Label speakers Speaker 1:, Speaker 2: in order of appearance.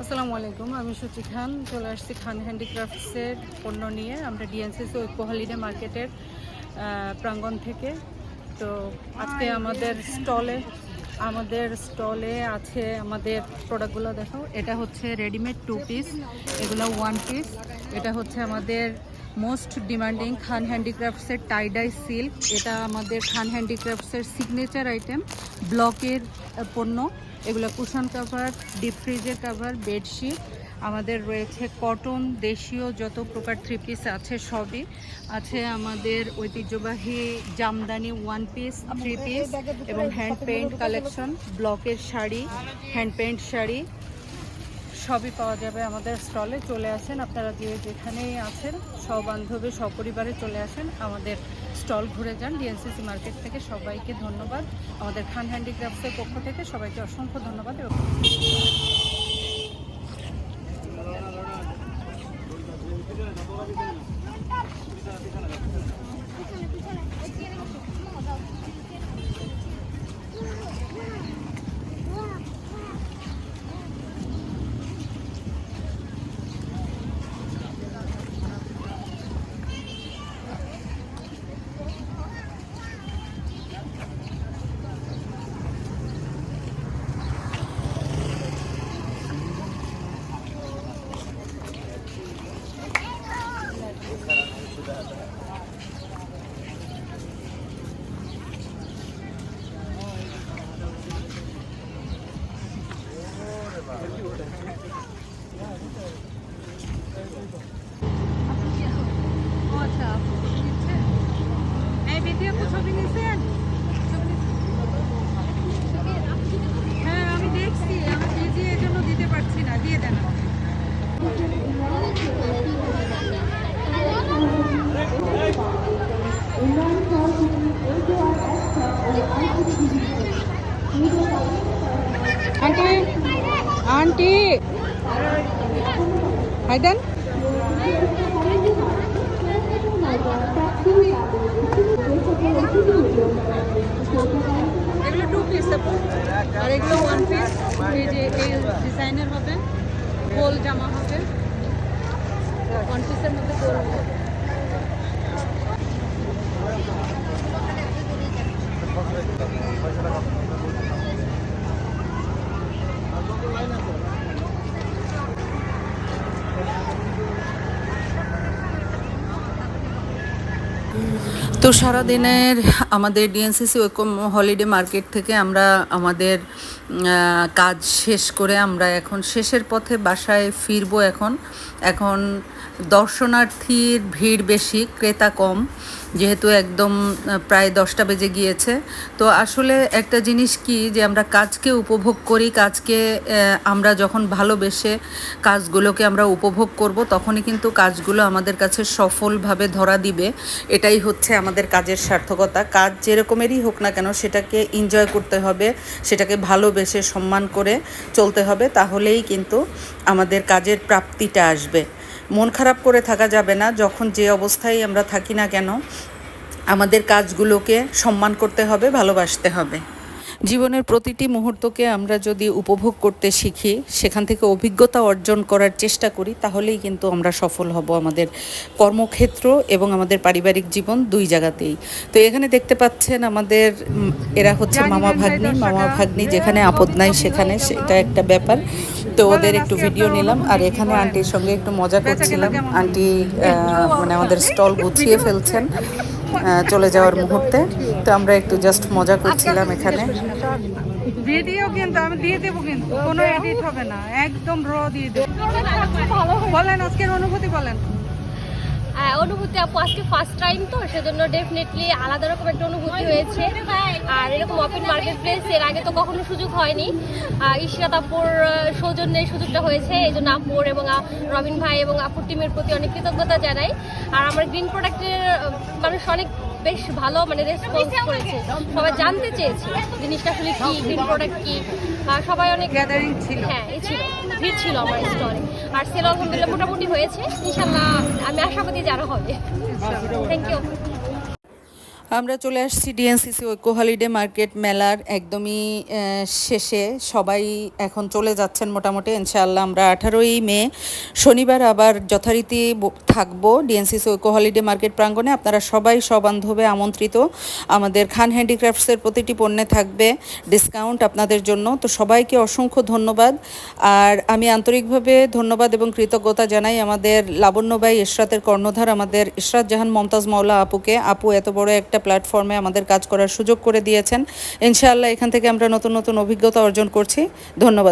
Speaker 1: আসসালামু আলাইকুম, আমি সুচি খান। চলে আসছি খান হ্যান্ডিক্রাফটসের পণ্য নিয়ে। আমরা ডিএনসিসি ঐক্য হলিডে মার্কেটের প্রাঙ্গণ থেকে। তো আজকে আমাদের স্টলে আমাদের স্টলে আছে আমাদের প্রোডাক্টগুলো দেখো। এটা হচ্ছে রেডিমেড টু পিস, এগুলো ওয়ান পিস। এটা হচ্ছে আমাদের মোস্ট ডিমান্ডিং খান হ্যান্ডিক্রাফটসের টাইডাই সিল্ক। এটা আমাদের খান হ্যান্ডিক্রাফটসের সিগনেচার আইটেম, ব্লকের পণ্য। এগুলো কুশন কাভার ডিপ ফ্রিজের কাভার বেডশিট আমাদের রয়েছে কটন দেশীয় যত প্রকার থ্রি পিস আছে সবই। আছে আমাদের ঐতিহ্যবাহী jamdani one piece three piece এবং হ্যান্ড পেন্ট কালেকশন ব্লকের শাড়ি হ্যান্ড পেন্ট শাড়ি। সবই পাওয়া যাবে আমাদের স্টলে চলে আসেন আপনারা যে যেখানেই আছেন বান্ধবী, সপরিবারে চলে আসেন, আমাদের স্টল ঘুরে যান। ডিএনসিসি মার্কেট থেকে সবাইকে ধন্যবাদ। আমাদের খান হ্যান্ডিক্রাফটসের পক্ষ থেকে সবাইকে অসংখ্য ধন্যবাদ এবং হ্যাঁ আমি দেখছি। আমি বিজি এর জন্য দিতে পারছি না, দিয়ে দেন আন্টি আন্টি। হাইদান এগুলো টু পিস আর এগুলো ওয়ান পিস এই যে এই ডিজাইনের হবে গোল জামা হবে ওয়ান মধ্যে তো সারাদিনের আমাদের ডিএনসিসি ঐক্য হলিডে মার্কেট থেকে আমরা আমাদের কাজ শেষ করে আমরা এখন শেষের পথে বাসায় ফিরবো এখন। এখন দর্শনার্থীর ভিড় বেশি, ক্রেতা কম, যেহেতু একদম প্রায় দশটা বেজে গিয়েছে। তো আসলে একটা জিনিস কি যে আমরা কাজকে উপভোগ করি, কাজকে আমরা যখন ভালোবেসে কাজগুলোকে আমরা উপভোগ করব, তখনই কিন্তু কাজগুলো আমাদের কাছে সফলভাবে ধরা দিবে। এটাই হচ্ছে আমাদের কাজের সার্থকতা। কাজ যেরকমেরই হোক না কেন, সেটাকে এনজয় করতে হবে, সেটাকে ভালোবেসে সম্মান করে চলতে হবে, তাহলেই কিন্তু আমাদের কাজের প্রাপ্তিটা আসবে। মন খারাপ করে থাকা যাবে না যখন যে অবস্থায় আমরা থাকি না কেন আমাদের কাজগুলোকে সম্মান করতে হবে ভালোবাসতে হবে। জীবনের প্রতিটি মুহূর্তকে আমরা যদি উপভোগ করতে শিখি সেখান থেকে অভিজ্ঞতা অর্জন করার চেষ্টা করি তাহলেই কিন্তু আমরা সফল হব আমাদের কর্মক্ষেত্র এবং আমাদের পারিবারিক জীবন দুই জায়গাতেই। তো এখানে দেখতে পাচ্ছেন আমাদের এরা হচ্ছে মামা ভাগ্নি মামা ভাগ্নি যেখানে আপদ নাই সেখানে সেটা একটা ব্যাপার। তো ওদের একটু ভিডিও নিলাম। আর এখানে আন্টির সঙ্গে একটু মজা করছিলাম। আন্টি মানে আমাদের স্টল গুছিয়ে ফেলছেন চলে যাওয়ার মুহূর্তে। তো আমরা একটু জাস্ট মজা করছিলাম এখানে। ভিডিও কিন্তু আমি দিয়ে দেবো কিন্তু কোনো এডিট হবে না। একদম র দিয়ে দেবো। বলেন আজকের অনুভূতি বলেন।
Speaker 2: অনুভূতি আপু, আজকে ফার্স্ট টাইম তো, সেজন্য ডেফিনেটলি আলাদা রকম একটা অনুভূতি হয়েছে। আর এরকম অপেন মার্কেট প্লেস এর আগে তো কখনো সুযোগ হয়নি। ইশরাত আপুর সৌজন্যে সুযোগটা হয়েছে, এই জন্য আপুর এবং রবিন ভাই এবং আপুর টিমের প্রতি অনেক কৃতজ্ঞতা জানাই। আর আমার গ্রিন প্রোডাক্টের মানুষ অনেক বেশ ভালো মানে রেসপন্স করেছে। সবাই জানতে চেয়েছে জিনিসটা আসলে কি গ্রিন প্রোডাক্ট কি। সবাই অনেক
Speaker 1: গ্যাদারিং ছিল।
Speaker 2: হ্যাঁ এই ছিল। ভিড় ছিল আমার স্টলে আর সেল আলহামদুলিল্লাহ মোটামুটি হয়েছে। ইনশাল্লাহ আমি আশাবাদী যে আরও হবে। থ্যাংক ইউ
Speaker 1: আমরা চলে আসছি ডিএনসিসি ঐক্য হলিডে মার্কেট মেলার একদমই শেষে। সবাই এখন চলে যাচ্ছেন মোটামুটি, ইনশাআল্লাহ আমরা আঠারোই মে। শনিবার আবার যথারীতি থাকব ডিএনসিসি ঐক্য হলিডে মার্কেট প্রাঙ্গণে। আপনারা সবাই সবান্ধবে আমন্ত্রিত। আমাদের খান হ্যান্ডিক্রাফটসের প্রতিটি পণ্যে থাকবে ডিসকাউন্ট আপনাদের জন্য। তো সবাইকে অসংখ্য ধন্যবাদ। আর আমি আন্তরিকভাবে ধন্যবাদ এবং কৃতজ্ঞতা জানাই আমাদের লাবণ্যবাই ইশরাতের কর্ণধার, আমাদের ইশরাত জাহান মমতাজ মাওলা আপুকে। আপু, এত বড় একটা প্ল্যাটফর্মে আমাদের কাজ করার সুযোগ করে দিয়েছেন। ইনশাআল্লাহ এখান থেকে আমরা নতুন নতুন অভিজ্ঞতা অর্জন করছি। ধন্যবাদ।